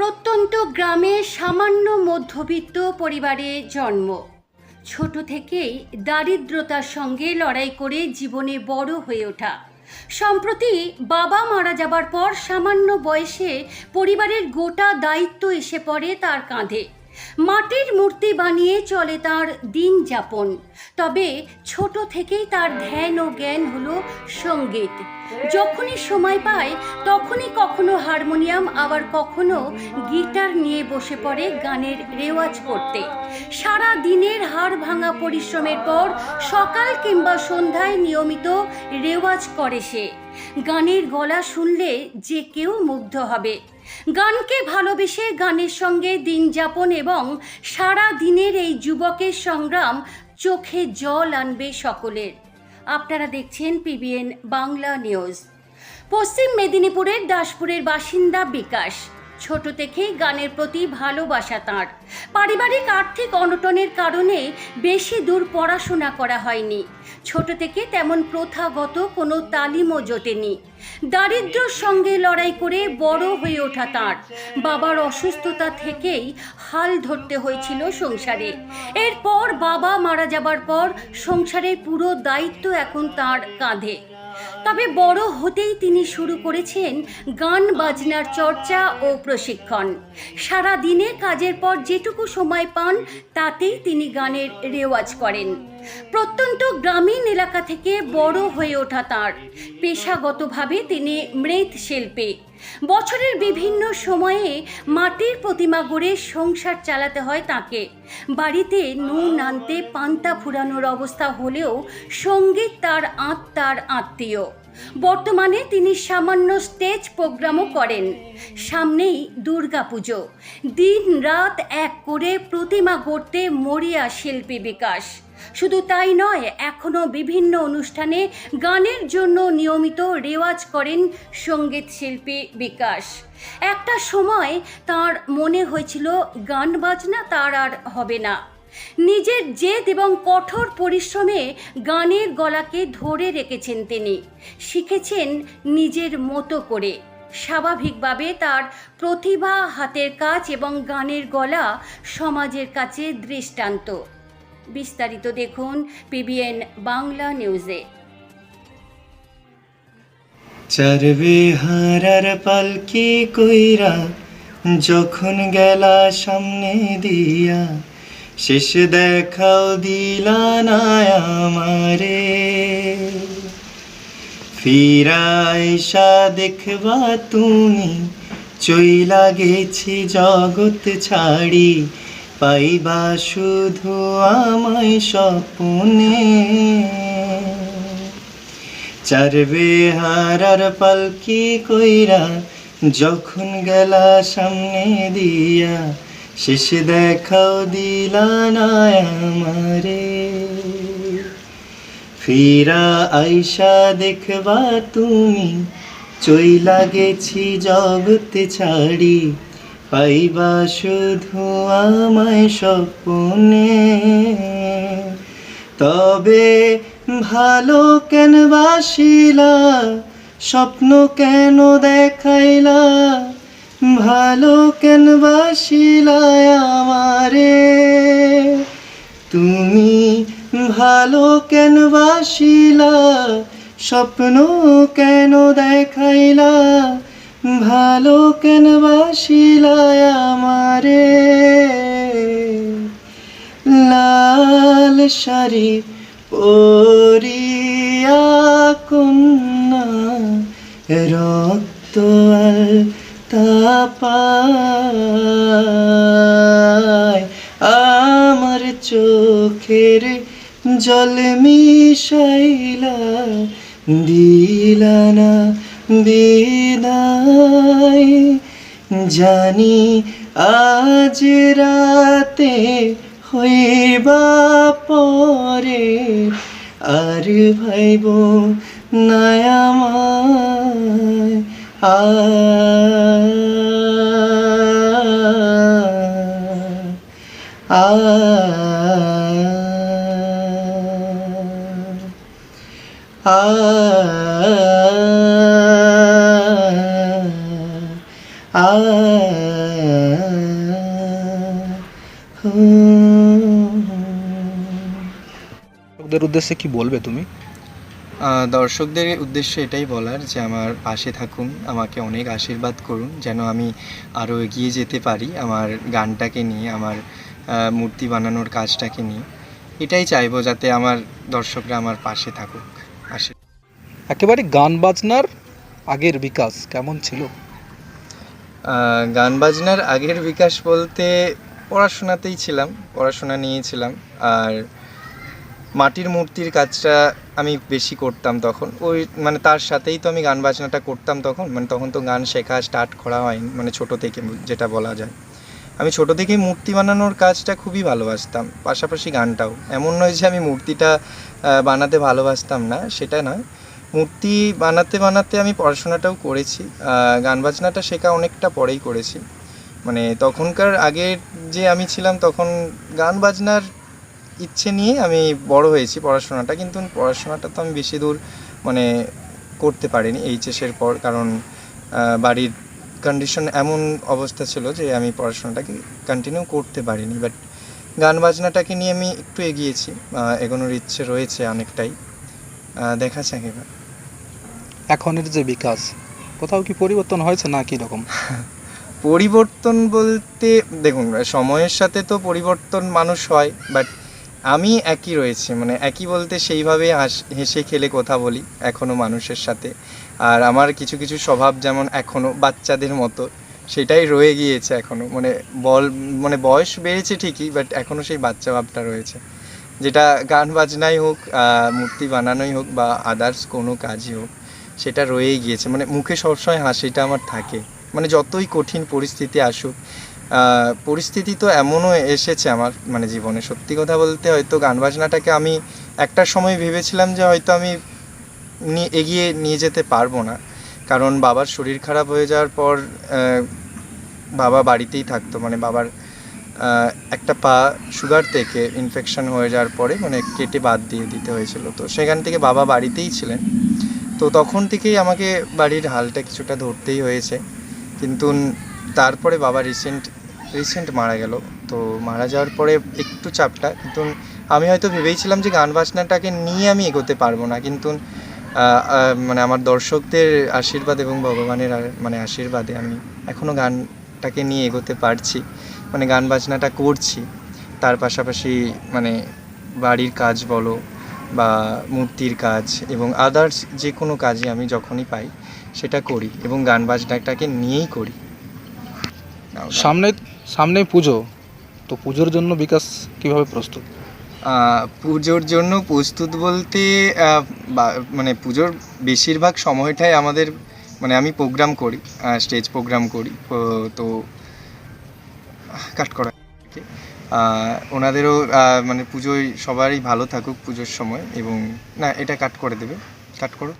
প্রত্যন্ত গ্রামে সামান্য মধ্যবিত্ত পরিবারে জন্ম। ছোট থেকেই দারিদ্রতার সঙ্গে লড়াই করে জীবনে বড় হয়ে ওঠা। সম্প্রতি বাবা মারা যাবার পর সামান্য বয়সে পরিবারের গোটা দায়িত্ব এসে পড়ে তার কাঁধে। মাটির মূর্তি বানিয়ে চলে তার দিন যাপন। তবে ছোট থেকেই তার ধ্যান ও জ্ঞান হলো সংগীত। যখনই সময় পায়, তখনই কখনো হারমোনিয়াম, আবার কখনো গিটার নিয়ে বসে পড়ে গানের রেওয়াজ করতে। সারা দিনের হাড় ভাঙা পরিশ্রমের পর সকাল কিংবা সন্ধ্যায় নিয়মিত রেওয়াজ করে সে। গানের গলা শুনলে যে কেউ মুগ্ধ হবে। গানকে ভালোবেসে গানের সঙ্গে দিন যাপন এবং সারা দিনের এই যুবকের সংগ্রাম চোখে জল আনবে সকলের। আপনারা দেখছেন পিবিএন বাংলা নিউজ। পশ্চিম মেদিনীপুরের দাসপুরের বাসিন্দা বিকাশ, ছোট থেকেই গানের প্রতি ভালোবাসা তাঁর। পারিবারিক আর্থিক অনটনের কারণে বেশি দূর পড়াশোনা করা হয়নি। ছোট থেকে তেমন প্রথাগত কোনো তালিমও জোটেনি। দারিদ্র্যর সঙ্গে লড়াই করে বড় হয়ে ওঠা তাঁর। বাবার অসুস্থতা থেকেই হাল ধরতে হয়েছিল সংসারে। এরপর বাবা মারা যাবার পর সংসারের পুরো দায়িত্ব এখন তার কাঁধে। তবে বড় হতেই তিনি শুরু করেছেন গান, বাজনার চর্চা ও প্রশিক্ষণ। সারা দিনে কাজের পর যেটুকু সময় পান, তাতেই তিনি গানের রেওয়াজ করেন। প্রত্যন্ত গ্রামীণ এলাকা থেকে বড় হয়ে ওঠা তার। পেশাগতভাবে তিনি মৃৎশিল্পী। বছরের বিভিন্ন সময়ে মাটির প্রতিমা গড়ে সংসার চালাতে হয় তাকে। বাড়িতে নুন আনতে পান্তা ফুরানোর অবস্থা হলেও সংগীত তার আত্মার আত্মীয়। বর্তমানে তিনি সামান্য স্টেজ প্রোগ্রামও করেন। সামনেই দুর্গাপুজো। দিন রাত এক করে প্রতিমা গড়তে মরিয়া শিল্পী বিকাশ। শুধু তাই নয়, এখনও বিভিন্ন অনুষ্ঠানে গানের জন্য নিয়মিত রেওয়াজ করেন সংগীত শিল্পী বিকাশ। একটা সময় তার মনে হয়েছিল, গান বাজনা তার আর হবে না। নিজের জেদ এবং কঠোর পরিশ্রমে গানের গলাকে ধরে রেখেছেন তিনি। শিখেছেন নিজের মতো করে। স্বাভাবিকভাবে তার প্রতিভা, হাতের কাজ এবং গানের গলা সমাজের কাছে দৃষ্টান্ত। বিস্তারিত দেখুন পিবিএন বাংলা নিউজে। চারবে হারার পালকি কইরা যখন গেলা সামনে দিয়া শেষ দেখাও দিলা না আমারে। ফিরাইসা দেখবা তুমি, চইলা গেছি জগৎ ছাড়ি, পাইবা শুধু আমায় স্বপ্নে। চারবে হারার পালকি কইরা, যখন গেলা সামনে দিয়া শেষ দেখাও দিলা না আমারে। ফিরা আইসা দেখবা তুমি চইলা গেছি জগৎ ছাড়ি, পাইবা শুধু আমায় স্বপ্নে। তবে ভালো কেন বাসিলা স্বপ্ন কেন দেখাইলা? ভালো কেন বাসিলা আমারে। তুমি ভালো কেন বাসিলা স্বপ্ন কেন দেখাইলা? ভালো কেন বাসিলা আমারে। লাল শাড়ি পরিয়া কন্যা, রক্ত তাপায় আমার চোখের জল মিশাইলা, দিলানা বিদায়। জানি আজ রাতে হইবা পরে আর ভাইব লোকদের উদ্দেশ্যে কি বলবে তুমি দর্শকদের উদ্দেশ্য এটাই বলার যে আমার পাশে থাকুন আমাকে অনেক আশীর্বাদ করুন যেন আমি আরও এগিয়ে যেতে পারি আমার গানটাকে নিয়ে আমার মূর্তি বানানোর কাজটাকে নিয়ে। এটাই চাইব যাতে আমার দর্শকরা আমার পাশে থাকুক। আসে একেবারে গান বাজনার আগের বিকাশ কেমন ছিল? গান বাজনার আগের বিকাশ বলতে পড়াশোনাতেই ছিলাম পড়াশোনা নিয়েছিলাম আর মাটির মূর্তির কাজটা আমি বেশি করতাম তখন। ওই মানে তার সাথেই তো আমি গান বাজনাটা করতাম তখন। মানে তখন তো গান শেখা স্টার্ট করা হয়নি মানে ছোট থেকে যেটা বলা যায়। আমি ছোট থেকেই মূর্তি বানানোর কাজটা খুবই ভালোবাসতাম, পাশাপাশি গানটাও। এমন নয় যে আমি মূর্তিটা বানাতে ভালোবাসতাম না, সেটা নয়। মূর্তি বানাতে বানাতে আমি পড়াশোনাটাও করেছি গান বাজনাটা শেখা অনেকটা পরেই করেছি। মানে তখনকার আগের যে আমি ছিলাম, তখন গান বাজনার ইচ্ছে নিয়ে আমি বড় হয়েছি পড়াশোনাটা কিন্তু পড়াশোনাটা তো আমি বেশি দূর মানে করতে পারিনি এইচএসের পর কারণ বাড়ির কন্ডিশন এমন অবস্থা ছিল যে আমি পড়াশোনাটাকে কন্টিনিউ করতে পারিনি। বাট গান বাজনাটাকে নিয়ে আমি একটু এগিয়েছি এগোনোর ইচ্ছে রয়েছে অনেকটাই। দেখা যাক এবার। এখনের যে বিকাশ কোথাও কি পরিবর্তন হয়েছে না কি রকম? পরিবর্তন বলতে দেখুন সময়ের সাথে তো পরিবর্তন মানুষ হয় বাট আমি একই রয়েছে মানে একই বলতে সেইভাবে হাস- খেলে কথা বলি এখনও মানুষের সাথে। আর আমার কিছু কিছু স্বভাব যেমন এখনও বাচ্চাদের মতো, সেটাই রয়ে গিয়েছে এখনও মানে বল মানে বয়স বেড়েছে ঠিকই বাট এখনও সেই বাচ্চা ভাবটা রয়েছে। যেটা গান বাজনাই হোক মূর্তি বানানোই হোক বা আদার্স কোনো কাজই হোক, সেটা রয়েই গিয়েছে। মানে মুখে সবসময় হাসিটা আমার থাকে। মানে যতই কঠিন পরিস্থিতি আসুক পরিস্থিতি তো এমনও এসেছে আমার মানে জীবনে। সত্যি কথা বলতে হয়তো গান বাজনাটাকে আমি একটা সময় ভেবেছিলাম যে হয়তো আমি এগিয়ে নিয়ে যেতে পারব না। কারণ বাবার শরীর খারাপ হয়ে যাওয়ার পর বাবা বাড়িতেই থাকতো। মানে বাবার একটা পা সুগার থেকে ইনফেকশন হয়ে যাওয়ার পরে মানে কেটে বাদ দিয়ে দিতে হয়েছিল। তো সেখান থেকে বাবা বাড়িতেই ছিলেন। তো তখন থেকেই আমাকে বাড়ির হালটা কিছুটা ধরতেই হয়েছে। কিন্তু তারপরে বাবা রিসেন্ট রিসেন্ট মারা গেল। তো মারা যাওয়ার পরে একটু চাপটা, কিন্তু আমি হয়তো ভেবেইছিলাম যে গান বাজনাটাকে নিয়ে আমি এগোতে পারব না, কিন্তু মানে আমার দর্শকদের আশীর্বাদ এবং ভগবানের মানে আশীর্বাদে আমি এখনও গানটাকে নিয়ে এগোতে পারছি মানে গান বাজনাটা করছি। তার পাশাপাশি মানে বাড়ির কাজ বলো বা মূর্তির কাজ এবং আদার্স যে কোনো কাজই আমি যখনই পাই, সেটা করি এবং গান বাজনাটাকে নিয়েই করি। সামনে সামনে পুজো, তো পুজোর জন্য বিকাশ কীভাবে প্রস্তুত? পুজোর জন্য প্রস্তুত বলতে মানে পুজোর বেশিরভাগ সময়টাই আমাদের মানে আমি প্রোগ্রাম করি স্টেজ প্রোগ্রাম করি তো- কাট করা ওনাদেরও মানে পুজোয় সবারই ভালো থাকুক পুজোর সময় এবং, না, এটা কাট করে দেবে, কাট করো।